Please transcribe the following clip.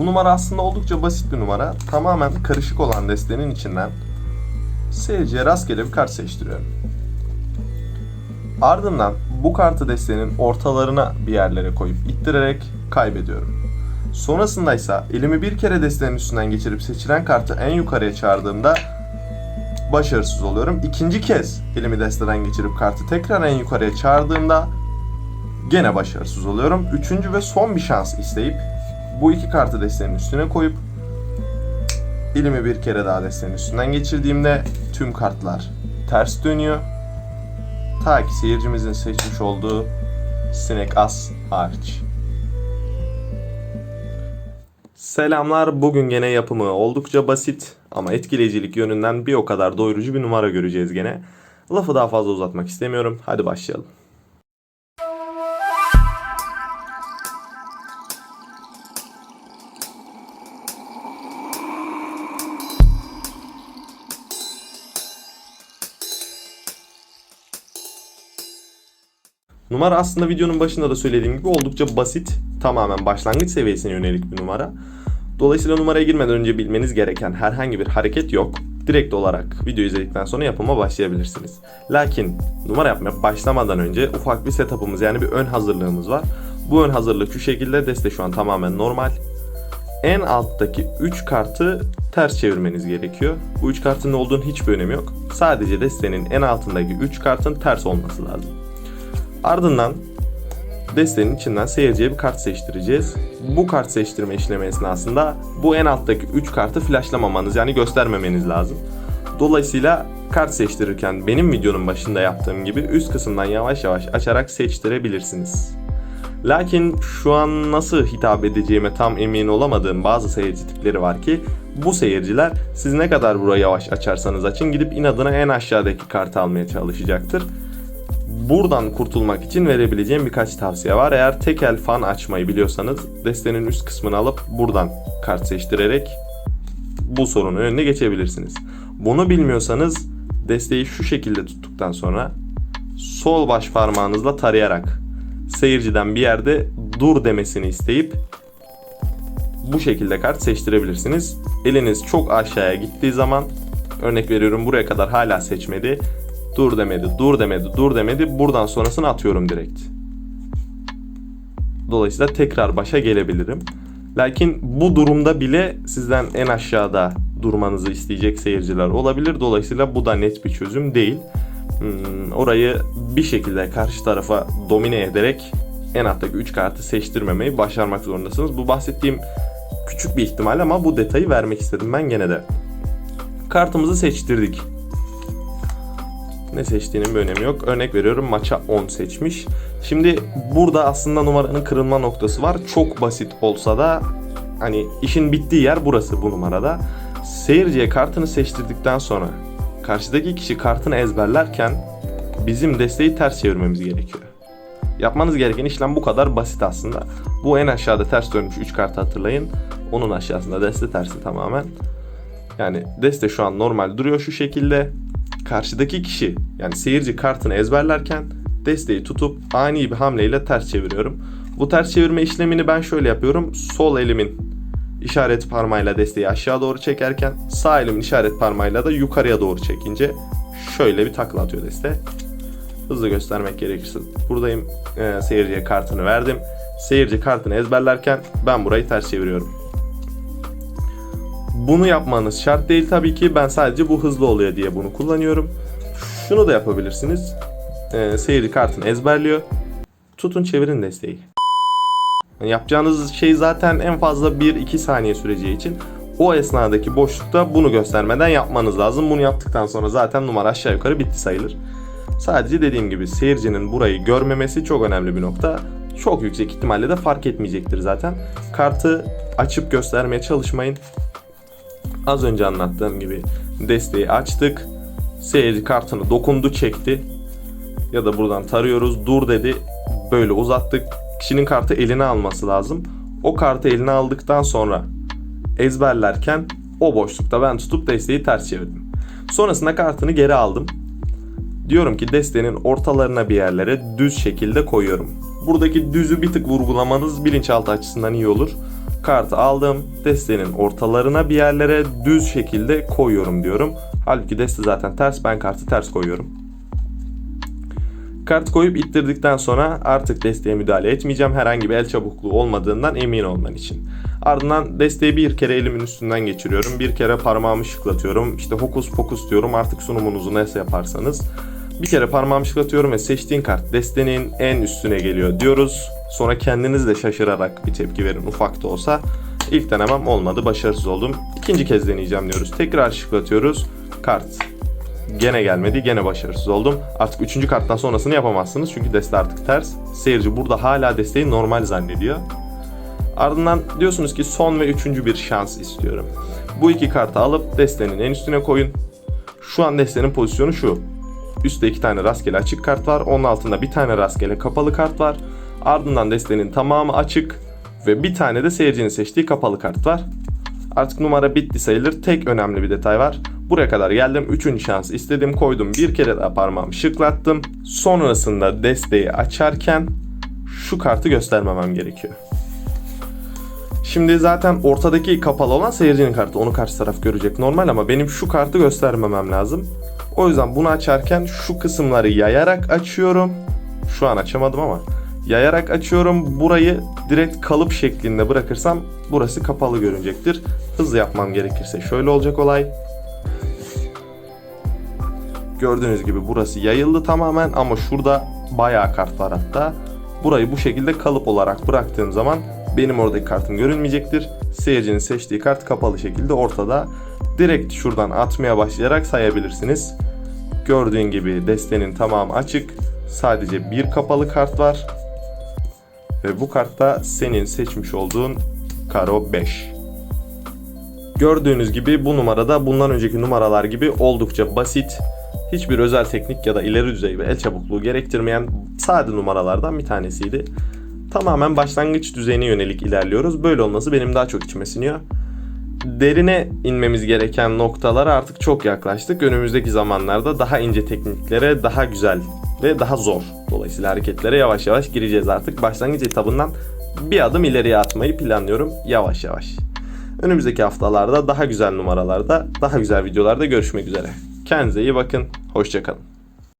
Bu numara aslında oldukça basit bir numara. Tamamen karışık olan destenin içinden seyirciye rastgele bir kart seçtiriyorum. Ardından bu kartı destenin ortalarına bir yerlere koyup ittirerek kaybediyorum. Sonrasında ise elimi bir kere destenin üstünden geçirip seçilen kartı en yukarıya çağırdığımda başarısız oluyorum. İkinci kez elimi desteden geçirip kartı tekrar en yukarıya çağırdığımda gene başarısız oluyorum. Üçüncü ve son bir şans isteyip bu iki kartı destenin üstüne koyup elimi bir kere daha destenin üstünden geçirdiğimde tüm kartlar ters dönüyor. Ta ki seyircimizin seçmiş olduğu sinek as hariç. Selamlar. Bugün gene yapımı oldukça basit ama etkileyicilik yönünden bir o kadar doyurucu bir numara göreceğiz gene. Lafı daha fazla uzatmak istemiyorum. Hadi başlayalım. Numara aslında videonun başında da söylediğim gibi oldukça basit, tamamen başlangıç seviyesine yönelik bir numara. Dolayısıyla numaraya girmeden önce bilmeniz gereken herhangi bir hareket yok. Direkt olarak video izledikten sonra yapıma başlayabilirsiniz. Lakin numara yapmaya başlamadan önce ufak bir setup'ımız yani bir ön hazırlığımız var. Bu ön hazırlık şu şekilde deste şu an tamamen normal. En alttaki 3 kartı ters çevirmeniz gerekiyor. Bu 3 kartın ne olduğunun hiçbir önemi yok. Sadece destenin en altındaki 3 kartın ters olması lazım. Ardından destenin içinden seyirciye bir kart seçtireceğiz. Bu kart seçtirme işlemi esnasında bu en alttaki 3 kartı flashlamamanız yani göstermemeniz lazım. Dolayısıyla kart seçtirirken benim videonun başında yaptığım gibi üst kısımdan yavaş yavaş açarak seçtirebilirsiniz. Lakin şu an nasıl hitap edeceğime tam emin olamadığım bazı seyirci tipleri var ki bu seyirciler siz ne kadar burayı yavaş açarsanız açın gidip inadına en aşağıdaki kartı almaya çalışacaktır. Buradan kurtulmak için verebileceğim birkaç tavsiye var. Eğer tekel fan açmayı biliyorsanız destenin üst kısmını alıp buradan kart seçtirerek bu sorunun önüne geçebilirsiniz. Bunu bilmiyorsanız desteği şu şekilde tuttuktan sonra sol baş parmağınızla tarayarak seyirciden bir yerde dur demesini isteyip bu şekilde kart seçtirebilirsiniz. Eliniz çok aşağıya gittiği zaman örnek veriyorum buraya kadar hala seçmedi. Dur demedi, dur demedi, dur demedi. Buradan sonrasını atıyorum direkt. Dolayısıyla tekrar başa gelebilirim. Lakin bu durumda bile sizden en aşağıda durmanızı isteyecek seyirciler olabilir. Dolayısıyla bu da net bir çözüm değil. Hmm, orayı bir şekilde karşı tarafa domine ederek en alttaki 3 kartı seçtirmemeyi başarmak zorundasınız. Bu bahsettiğim küçük bir ihtimal ama bu detayı vermek istedim ben gene de. Kartımızı seçtirdik. Ne seçtiğinin bir önemi yok. Örnek veriyorum maça 10 seçmiş. Şimdi burada aslında numaranın kırılma noktası var. Çok basit olsa da hani işin bittiği yer burası bu numarada. Seyirciye kartını seçtirdikten sonra karşıdaki kişi kartını ezberlerken bizim desteği ters çevirmemiz gerekiyor. Yapmanız gereken işlem bu kadar basit aslında. Bu en aşağıda ters dönmüş 3 kartı hatırlayın. Onun aşağısında deste tersi tamamen. Yani deste şu an normal duruyor şu şekilde karşıdaki kişi yani seyirci kartını ezberlerken desteği tutup ani bir hamleyle ters çeviriyorum. Bu ters çevirme işlemini ben şöyle yapıyorum. Sol elimin işaret parmağıyla desteği aşağı doğru çekerken sağ elimin işaret parmağıyla da yukarıya doğru çekince şöyle bir takla atıyor deste. Hızlı göstermek gerekirse buradayım e, seyirciye kartını verdim. Seyirci kartını ezberlerken ben burayı ters çeviriyorum. Bunu yapmanız şart değil tabii ki. Ben sadece bu hızlı oluyor diye bunu kullanıyorum. Şunu da yapabilirsiniz. Ee, seyirci kartını ezberliyor. Tutun çevirin desteği. Yapacağınız şey zaten en fazla 1-2 saniye süreceği için o esnadaki boşlukta bunu göstermeden yapmanız lazım. Bunu yaptıktan sonra zaten numara aşağı yukarı bitti sayılır. Sadece dediğim gibi seyircinin burayı görmemesi çok önemli bir nokta. Çok yüksek ihtimalle de fark etmeyecektir zaten. Kartı açıp göstermeye çalışmayın. Az önce anlattığım gibi desteği açtık. Seyirci kartını dokundu çekti. Ya da buradan tarıyoruz dur dedi. Böyle uzattık. Kişinin kartı eline alması lazım. O kartı eline aldıktan sonra ezberlerken o boşlukta ben tutup desteği ters çevirdim. Sonrasında kartını geri aldım. Diyorum ki destenin ortalarına bir yerlere düz şekilde koyuyorum. Buradaki düzü bir tık vurgulamanız bilinçaltı açısından iyi olur. Kartı aldım. Destenin ortalarına bir yerlere düz şekilde koyuyorum diyorum. Halbuki deste zaten ters. Ben kartı ters koyuyorum. Kart koyup ittirdikten sonra artık desteğe müdahale etmeyeceğim. Herhangi bir el çabukluğu olmadığından emin olman için. Ardından desteği bir kere elimin üstünden geçiriyorum. Bir kere parmağımı şıklatıyorum. İşte hokus pokus diyorum artık sunumunuzu nasıl yaparsanız. Bir kere parmağımı şıklatıyorum ve seçtiğin kart destenin en üstüne geliyor diyoruz. Sonra kendiniz de şaşırarak bir tepki verin ufak da olsa. İlk denemem olmadı başarısız oldum. İkinci kez deneyeceğim diyoruz. Tekrar şıklatıyoruz. Kart Gene gelmedi. Gene başarısız oldum. Artık üçüncü karttan sonrasını yapamazsınız. Çünkü deste artık ters. Seyirci burada hala desteği normal zannediyor. Ardından diyorsunuz ki son ve üçüncü bir şans istiyorum. Bu iki kartı alıp destenin en üstüne koyun. Şu an destenin pozisyonu şu. Üstte iki tane rastgele açık kart var. Onun altında bir tane rastgele kapalı kart var. Ardından destenin tamamı açık ve bir tane de seyircinin seçtiği kapalı kart var. Artık numara bitti sayılır. Tek önemli bir detay var. Buraya kadar geldim. Üçüncü şans istedim. Koydum. Bir kere daha parmağımı şıklattım. Sonrasında desteği açarken şu kartı göstermemem gerekiyor. Şimdi zaten ortadaki kapalı olan seyircinin kartı. Onu karşı taraf görecek normal ama benim şu kartı göstermemem lazım. O yüzden bunu açarken şu kısımları yayarak açıyorum. Şu an açamadım ama yayarak açıyorum. Burayı direkt kalıp şeklinde bırakırsam burası kapalı görünecektir. Hızlı yapmam gerekirse şöyle olacak olay. Gördüğünüz gibi burası yayıldı tamamen ama şurada bayağı kart var hatta. Burayı bu şekilde kalıp olarak bıraktığım zaman benim oradaki kartım görünmeyecektir. Seyircinin seçtiği kart kapalı şekilde ortada. Direkt şuradan atmaya başlayarak sayabilirsiniz. Gördüğün gibi destenin tamamı açık. Sadece bir kapalı kart var. Ve bu kartta senin seçmiş olduğun karo 5. Gördüğünüz gibi bu numarada bundan önceki numaralar gibi oldukça basit, hiçbir özel teknik ya da ileri düzey ve el çabukluğu gerektirmeyen sade numaralardan bir tanesiydi. Tamamen başlangıç düzeyine yönelik ilerliyoruz. Böyle olması benim daha çok içime siniyor. Derine inmemiz gereken noktalara artık çok yaklaştık. Önümüzdeki zamanlarda daha ince tekniklere, daha güzel ve daha zor dolayısıyla hareketlere yavaş yavaş gireceğiz artık. Başlangıç etabından bir adım ileriye atmayı planlıyorum yavaş yavaş. Önümüzdeki haftalarda daha güzel numaralarda, daha güzel videolarda görüşmek üzere. Kendinize iyi bakın, hoşçakalın.